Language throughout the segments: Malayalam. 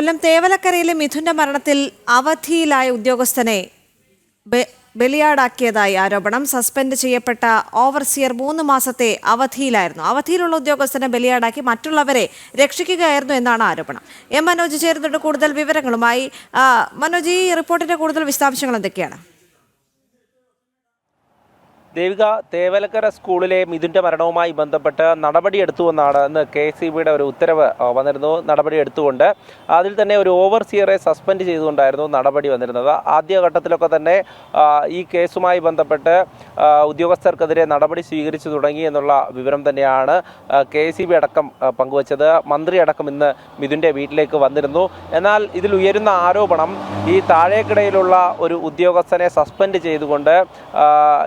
കൊല്ലം തേവലക്കരയിലെ മിഥുന്റെ മരണത്തിൽ അവധിയിലായ ഉദ്യോഗസ്ഥനെ ബലിയാടാക്കിയതായി ആരോപണം. സസ്പെൻഡ് ചെയ്യപ്പെട്ട ഓവർസിയർ മൂന്ന് മാസത്തെ അവധിയിലായിരുന്നു. അവധിയിലുള്ള ഉദ്യോഗസ്ഥനെ ബലിയാടാക്കി മറ്റുള്ളവരെ രക്ഷിക്കുകയായിരുന്നു എന്നാണ് ആരോപണം. എം മനോജ് ചേരുന്നുണ്ട് കൂടുതൽ വിവരങ്ങളുമായി. മനോജ് ഈ റിപ്പോർട്ടിന്റെ കൂടുതൽ വിശദാംശങ്ങൾ എന്തൊക്കെയാണ്? ദേവിക തേവലക്കര സ്കൂളിലെ മിഥുന്റെ മരണവുമായി ബന്ധപ്പെട്ട് നടപടിയെടുത്തുവെന്നാണ് ഇന്ന് കെ സി ബിയുടെ ഒരു ഉത്തരവ് വന്നിരുന്നു. നടപടി എടുത്തുകൊണ്ട് അതിൽ തന്നെ ഒരു ഓവർസിയറെ സസ്പെൻഡ് ചെയ്തുകൊണ്ടായിരുന്നു നടപടി വന്നിരുന്നത്. ആദ്യഘട്ടത്തിലൊക്കെ തന്നെ ഈ കേസുമായി ബന്ധപ്പെട്ട് ഉദ്യോഗസ്ഥർക്കെതിരെ നടപടി സ്വീകരിച്ചു തുടങ്ങി എന്നുള്ള വിവരം തന്നെയാണ് കെ സി ബി അടക്കം പങ്കുവച്ചത്. മന്ത്രി അടക്കം ഇന്ന് മിഥുന്റെ വീട്ടിലേക്ക് വന്നിരുന്നു. എന്നാൽ ഇതിൽ ഉയരുന്ന ആരോപണം ഈ താഴേക്കിടയിലുള്ള ഒരു ഉദ്യോഗസ്ഥനെ സസ്പെൻഡ് ചെയ്തുകൊണ്ട്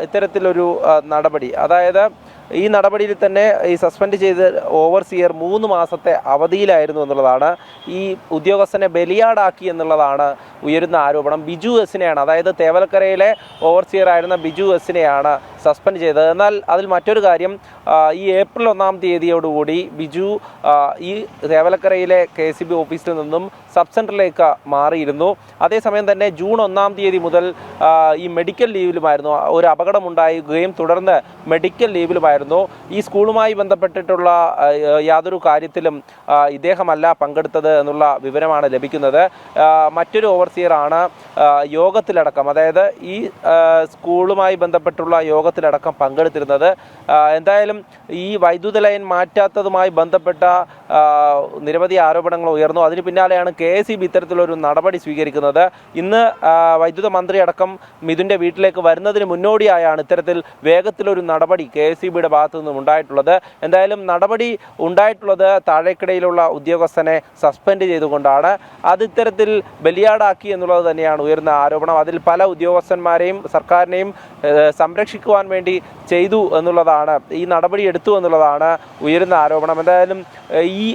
ഇത്തരത്തിലൊരു ആ, നടപടി. അതായത് ഈ നടപടിയിൽ തന്നെ ഈ സസ്പെൻഡ് ചെയ്ത് ഓവർസിയർ മൂന്ന് മാസത്തെ അവധിയിലായിരുന്നു എന്നുള്ളതാണ് ഈ ഉദ്യോഗസ്ഥനെ ബലിയാടാക്കി എന്നുള്ളതാണ് ഉയരുന്ന ആരോപണം ബിജു എസിനെയാണ്. അതായത് തേവലക്കരയിലെ ഓവർസിയർ ആയിരുന്ന ബിജു എസിനെയാണ് സസ്പെൻഡ് ചെയ്തത്. എന്നാൽ അതിൽ മറ്റൊരു കാര്യം ഈ ഏപ്രിൽ ഒന്നാം തീയതിയോടുകൂടി ബിജു ഈ തേവലക്കരയിലെ കെ സി ബി ഓഫീസിൽ നിന്നും സബ് സെന്ററിലേക്ക് മാറിയിരുന്നു. അതേസമയം തന്നെ ജൂൺ ഒന്നാം തീയതി മുതൽ ഈ മെഡിക്കൽ ലീവിലുമായിരുന്നു ഒരു അപകടമുണ്ടായുകയും തുടർന്ന് മെഡിക്കൽ ലീവിലുമായിരുന്നു. ഈ സ്കൂളുമായി ബന്ധപ്പെട്ടിട്ടുള്ള യാതൊരു കാര്യത്തിലും ഇദ്ദേഹമല്ല പങ്കെടുത്തത് എന്നുള്ള വിവരമാണ് ലഭിക്കുന്നത്. മറ്റൊരു ഓവർസിയറാണ് ആ, യോഗത്തിലടക്കം. അതായത് ഈ സ്കൂളുമായി ബന്ധപ്പെട്ടുള്ള യോഗത്തിലടക്കം പങ്കെടുത്തിരുന്നത്. എന്തായാലും ഈ വൈദ്യുത ലൈൻ മാറ്റാത്തതുമായി ബന്ധപ്പെട്ട നിരവധി ആരോപണങ്ങൾ ഉയർന്നു. അതിന് പിന്നാലെയാണ് കെ എസ് ഇ ബി ഇത്തരത്തിലൊരു നടപടി സ്വീകരിക്കുന്നത്. ഇന്ന് വൈദ്യുത മന്ത്രി അടക്കം മിഥുന്റെ വീട്ടിലേക്ക് വരുന്നതിന് മുന്നോടിയായാണ് ഇത്തരത്തിൽ വേഗത്തിലൊരു നടപടി കെ എസ് ഇ ബിയുടെ ഭാഗത്തു നിന്നും ഉണ്ടായിട്ടുള്ളത്. എന്തായാലും നടപടി ഉണ്ടായിട്ടുള്ളത് താഴേക്കിടയിലുള്ള ഉദ്യോഗസ്ഥനെ സസ്പെൻഡ് ചെയ്തുകൊണ്ടാണ്. അത് ഇത്തരത്തിൽ ബലിയാടാക്കി എന്നുള്ളത് തന്നെയാണ് ഉയർന്ന ആരോപണം. അതിൽ പല ഉദ്യോഗസ്ഥന്മാരെയും സർക്കാരിനെയും സംരക്ഷിക്കുവാൻ വേണ്ടി ചെയ്തു എന്നുള്ളതാണ്. ഈ നടപടി എടുത്തു എന്നുള്ളതാണ് ഉയരുന്ന ആരോപണം. എന്തായാലും ഈ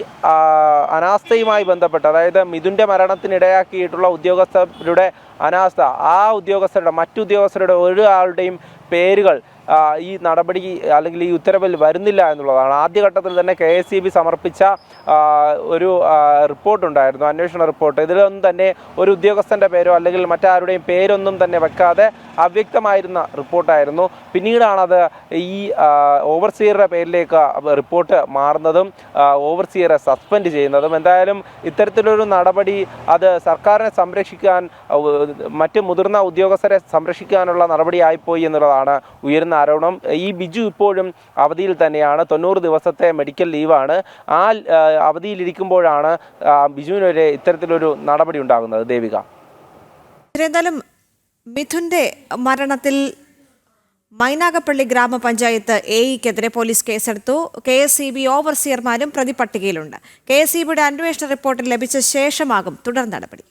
അനാസ്ഥയുമായി ബന്ധപ്പെട്ട് അതായത് മിഥുന്റെ മരണത്തിനിടയാക്കിയിട്ടുള്ള ഉദ്യോഗസ്ഥരുടെ അനാസ്ഥ ആ ഉദ്യോഗസ്ഥരുടെ മറ്റു ഉദ്യോഗസ്ഥരുടെ ഒരു ആളുടെയും പേരുകൾ ഈ നടപടി അല്ലെങ്കിൽ ഈ ഉത്തരവിൽ വരുന്നില്ല എന്നുള്ളതാണ്. ആദ്യഘട്ടത്തിൽ തന്നെ കെ എസ് സി ബി സമർപ്പിച്ച ഒരു റിപ്പോർട്ടുണ്ടായിരുന്നു അന്വേഷണ റിപ്പോർട്ട്. ഇതിലൊന്നും തന്നെ ഒരു ഉദ്യോഗസ്ഥന്റെ പേരോ അല്ലെങ്കിൽ മറ്റാരുടെയും പേരൊന്നും തന്നെ വെക്കാതെ അവ്യക്തമായിരുന്ന റിപ്പോർട്ടായിരുന്നു. പിന്നീടാണത് ഈ ഓവർസിയറുടെ പേരിലേക്ക് റിപ്പോർട്ട് മാറുന്നതും ഓവർസിയറെ സസ്പെൻഡ് ചെയ്യുന്നതും. എന്തായാലും ഇത്തരത്തിലൊരു നടപടി അത് സർക്കാരിനെ സംരക്ഷിക്കാൻ മറ്റ് മുതിർന്ന ഉദ്യോഗസ്ഥരെ സംരക്ഷിക്കാനുള്ള നടപടിയായിപ്പോയി എന്നുള്ളതാണ്. ഉയരുന്ന ആരോപണം ഈ ബിജു ഇപ്പോഴും അവധിയിൽ തന്നെയാണ്. തൊണ്ണൂറ് ദിവസത്തെ മെഡിക്കൽ ലീവാണ്. ആ അവധിയിലിരിക്കുമ്പോഴാണ് ബിജുവിനൊരു ഇത്തരത്തിലൊരു നടപടി ഉണ്ടാകുന്നത്. ദേവിക. എന്തായാലും മിഥുന്റെ മരണത്തിൽ മൈനാഗപ്പള്ളി ഗ്രാമപഞ്ചായത്ത് എ ഇക്കെതിരെ പോലീസ് കേസെടുത്തു. കെ എസ് സി ബി ഓവർസിയർമാരും പ്രതിപട്ടികയിലുണ്ട്. കെ എസ് സി ബിയുടെ അന്വേഷണ റിപ്പോർട്ട് ലഭിച്ച ശേഷമാകും തുടർ നടപടി.